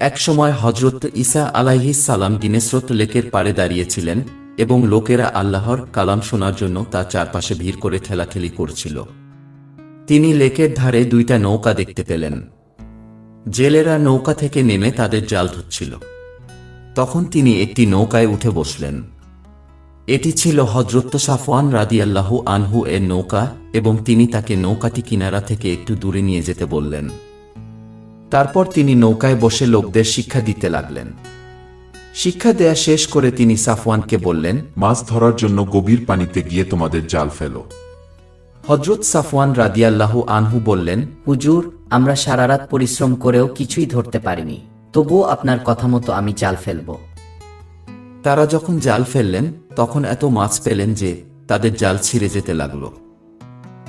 একসময় হজরত ঈসা আলাইহিস সালাম গিনেস্রোত লেকের পাড়ে দাঁড়িয়েছিলেন এবং লোকেরা আল্লাহর কালাম শোনার জন্য তার চারপাশে ভিড় করে ঠেলাঠেলি করছিল। তিনি লেকের ধারে দুইটা নৌকা দেখতে পেলেন। জেলেরা নৌকা থেকে নেমে তাদের জাল ধরছিল। তখন তিনি একটি নৌকায় উঠে বসলেন। এটি ছিল হজরত সাফওয়ান রাদিয়াল্লাহু আনহু এর নৌকা এবং তিনি তাকে নৌকাটি কিনারা থেকে একটু দূরে নিয়ে যেতে বললেন। তারপর তিনি নৌকায় বসে লোকদের শিক্ষা দিতে লাগলেন। শিক্ষা দেয়া শেষ করে তিনি সাফওয়ানকে বললেন মাছ ধরার জন্য গভীর পানিতে গিয়ে তোমাদের জাল ফেলো। হজরত সাফওয়ান রাদিয়াল্লাহু আনহু বললেন হুজুর আমরা সারা রাত পরিশ্রম করেও কিছুই ধরতে পারিনি তবুও আপনার কথা মতো আমি জাল ফেলব। তারা যখন জাল ফেললেন তখন এত মাছ পেলেন যে তাদের জাল ছিঁড়ে যেতে লাগল।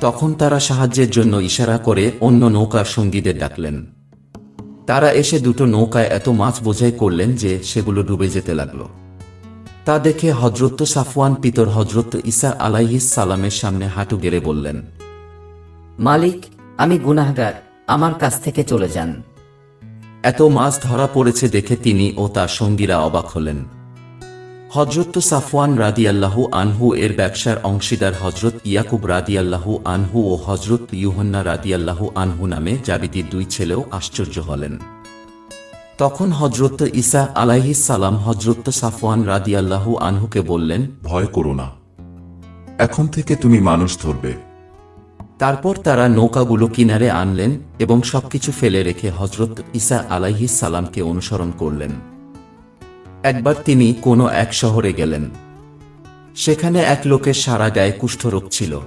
তখন তারা সাহায্যের জন্য ইশারা করে অন্য নৌকার সঙ্গীদের ডাকলেন। তারা এসে দুটো নৌকায় এত মাছ বোঝাই করলেন যে সেগুলো ডুবে যেতে লাগল। তা দেখে হজরত সাফওয়ান পিতর হজরত ইসা আলাইহিস সালামের সামনে হাঁটু গেড়ে বললেন মালিক আমি গুনাহগার আমার কাছ থেকে চলে যান। এত মাছ ধরা পড়েছে দেখে তিনি ও তার সঙ্গীরা অবাক হলেন। হজরত সাফওয়ান রাদিয়াল্লাহু আনহু এর ব্যবসার অংশীদার হজরত ইয়াকুব রাদিয়াল্লাহু আনহু ও হজরত ইউহন্না রাদিয়াল্লাহু আনহু নামে জাবিদির দুই ছেলেও আশ্চর্য হলেন। তখন হজরত ইসা আলাইহিস সালাম হজরত সাফওয়ান রাদিয়াল্লাহু আনহুকে বললেন ভয় করো না। এখন থেকে তুমি মানুষ ধরবে। তারপর তারা নৌকাগুলো কিনারে আনলেন এবং সবকিছু ফেলে রেখে হজরত ইসা আলাইহিস সালামকে অনুসরণ করলেন। একবার তিনি কোনো এক শহরে গেলেন। সেখানে এক লোকের সারা গায়ে কুষ্ঠরোগ ছিল।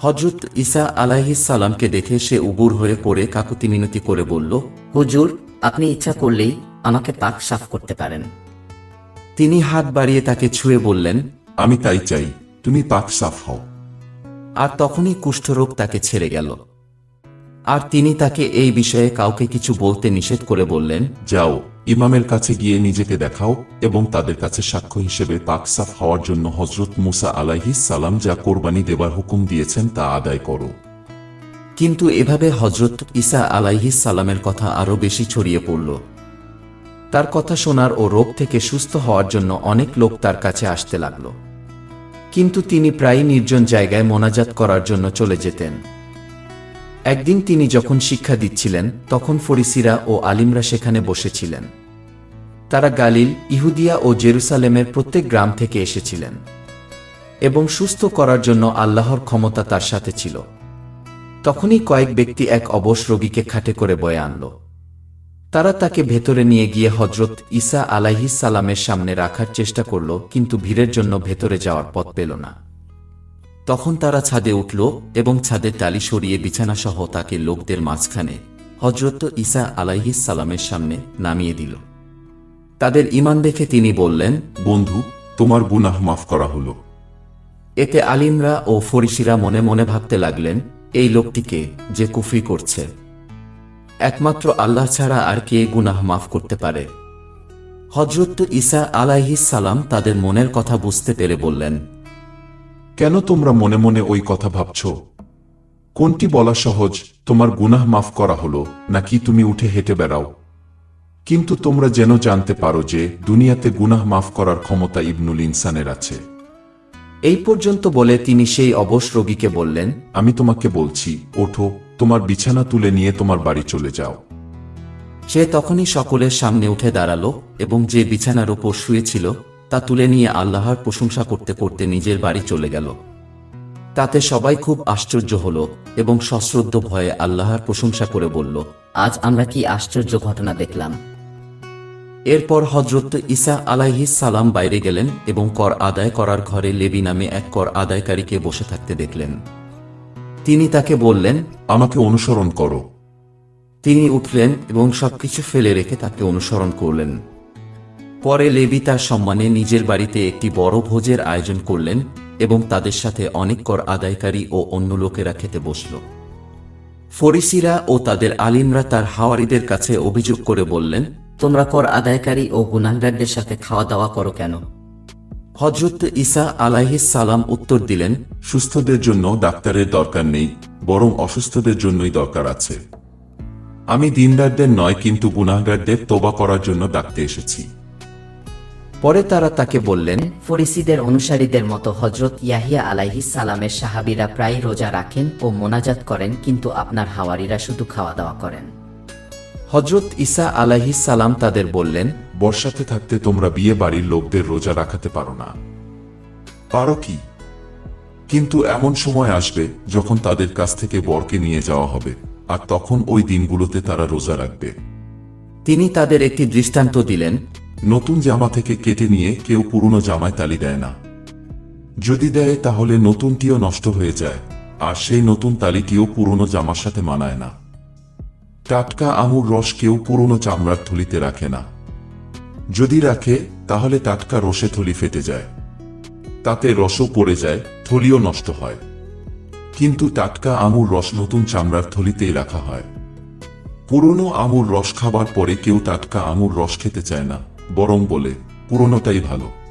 হজরত ঈসা আলাইহিস সালামকে দেখে সে উবুর হয়ে পড়ে কাকুতি মিনতি করে বলল হুজুর আপনি ইচ্ছা করলেই আমাকে পাক সাফ করতে পারেন। তিনি হাত বাড়িয়ে তাকে ছুঁয়ে বললেন আমি তাই চাই তুমি পাক সাফ হও। আর তখনই কুষ্ঠরোগ তাকে ছেড়ে গেল। আর তিনি তাকে এই বিষয়ে কাউকে কিছু বলতে নিষেধ করে বললেন যাও ইমামের কাছে গিয়ে নিজেকে দেখাও এবং তাদের কাছে সাক্ষ্য হিসেবে পাক সাফ হওয়ার জন্য হজরত মুসা আলাইহিস সালাম যা কোরবানি দেবার হুকুম দিয়েছেন তা আদায় করো। কিন্তু এভাবে হজরত ঈসা আলাইহিস সালামের কথা আরও বেশি ছড়িয়ে পড়ল। তার কথা শোনার ও রোগ থেকে সুস্থ হওয়ার জন্য অনেক লোক তার কাছে আসতে লাগল। কিন্তু তিনি প্রায় নির্জন জায়গায় মোনাজাত করার জন্য চলে যেতেন। একদিন তিনি যখন শিক্ষা দিচ্ছিলেন, তখন ফরিসিরা ও আলিমরা সেখানে বসেছিলেন। তারা গালিল, ইহুদিয়া ও জেরুসালেমের প্রত্যেক গ্রাম থেকে এসেছিলেন এবং সুস্থ করার জন্য আল্লাহর ক্ষমতা তার সাথে ছিল। তখনই কয়েক ব্যক্তি এক অবশ রোগীকে খাটে করে বয়ে আনল। তারা তাকে ভেতরে নিয়ে গিয়ে হজরত ঈসা আলাইহিস সালামের সামনে রাখার চেষ্টা করল, কিন্তু ভিড়ের জন্য ভেতরে যাওয়ার পথ পেল না। তখন তারা ছাদে উঠল এবং ছাদের টালি সরিয়ে বিছানাসহ তাকে লোকদের মাঝখানে হজরত ইসা আলাইহিস সালামের সামনে নামিয়ে দিল। তাদের ইমান দেখে তিনি বললেন বন্ধু তোমার গুনাহ মাফ করা হলো। এতে আলিমরা ও ফরিসিরা মনে মনে ভাবতে লাগলেন এই লোকটিকে যে কুফরি করছে? একমাত্র আল্লাহ ছাড়া আর কে গুনাহ মাফ করতে পারে? হজরত ইসা আলাইহিস সালাম তাদের মনের কথা বুঝতে পেরে বললেন কেন তোমরা মনে মনে ওই কথা ভাবছ? কোনটি বলা সহজ তোমার গুনাহ মাফ করা হলো নাকি তুমি উঠে হেঁটে বেড়াও? কিন্তু তোমরা যেন জানতে পারো যে দুনিয়াতে গুনাহ মাফ করার ক্ষমতা ইবনুল ইনসানের আছে। এই পর্যন্ত বলে তিনি সেই অবশ রোগীকে বললেন আমি তোমাকে বলছি ওঠো তোমার বিছানা তুলে নিয়ে তোমার বাড়ি চলে যাও। সে তখনই সকলের সামনে উঠে দাঁড়াল এবং যে বিছানার উপর শুয়েছিল তা তুলে নিয়ে আল্লাহর প্রশংসা করতে করতে নিজের বাড়ি চলে গেল। তাতে সবাই খুব আশ্চর্য হল এবং সশ্রদ্ধ ভয়ে আল্লাহর প্রশংসা করে বলল আজ আমরা কি আশ্চর্য ঘটনা দেখলাম? এরপর হজরত ঈসা আলাইহিস সালাম বাইরে গেলেন এবং কর আদায় করার ঘরে লেবি নামে এক কর আদায়কারীকে বসে থাকতে দেখলেন। তিনি তাকে বললেন আমাকে অনুসরণ করো। তিনি উঠলেন এবং সবকিছু ফেলে রেখে তাকে অনুসরণ করলেন। পরে লেবি তার সম্মানে নিজের বাড়িতে একটি বড় ভোজের আয়োজন করলেন এবং তাদের সাথে অনেক কর আদায়কারী ও অন্য লোকেরা খেতে বসল। ফরিসিরা ও তাদের আলিমরা তার হাওয়ারিদের কাছে অভিযোগ করে বললেন তোমরা কর আদায়কারী ও গুনাহগারদের সাথে খাওয়া দাওয়া করো কেন? হজরত ঈসা আলাইহিস সালাম উত্তর দিলেন সুস্থদের জন্য ডাক্তারের দরকার নেই বরং অসুস্থদের জন্যই দরকার আছে। আমি দিনদারদের নয় কিন্তু গুনাহগারদের তোবা করার জন্য ডাকতে এসেছি। পরে তারা তাকে বললেন ফরিসিদের অনুসারীদের মতো হজরত ইয়াহিয়া আলাইহিস সালামের সাহাবীরা প্রায় রোজা রাখেন ও মোনাজাত করেন কিন্তু আপনার হাওয়ারিরা শুধু খাওয়া দাওয়া করেন। হজরত ঈসা আলাইহিস সালাম তাদের বললেন বর্ষাতে থাকতে তোমরা বিয়ে বাড়ির লোকদের রোজা রাখাতে পারো না। পারো কি? কিন্তু এমন সময় আসবে যখন তাদের কাছ থেকে বরকে নিয়ে যাওয়া হবে আর তখন ওই দিনগুলোতে তারা রোজা রাখবে। তিনি তাদের একটি দৃষ্টান্ত দিলেন নতুন জামা থেকে কেটে নিয়ে কেউ পুরনো জামায় তালি দেয় না। যদি দেয়, তাহলে নতুনটিও নষ্ট হয়ে যায়, আর সেই নতুন তালিটিও পুরনো জামার সাথে মানায় না। টাটকা আঙুর রস কেউ পুরনো চামড়ার থলিতে রাখে না। যদি রাখে, তাহলে টাটকা রসে থলি ফেটে যায়। তাতে রসও পড়ে যায়, থলিও নষ্ট হয়। কিন্তু টাটকা আঙুর রস নতুন চামড়ার থলিতেই রাখা হয়। পুরনো আঙুর রস খাবার পরে কেউ টাটকা আঙুর রস খেতে চায় না। বরং বলে পুরনোটাই ভালো।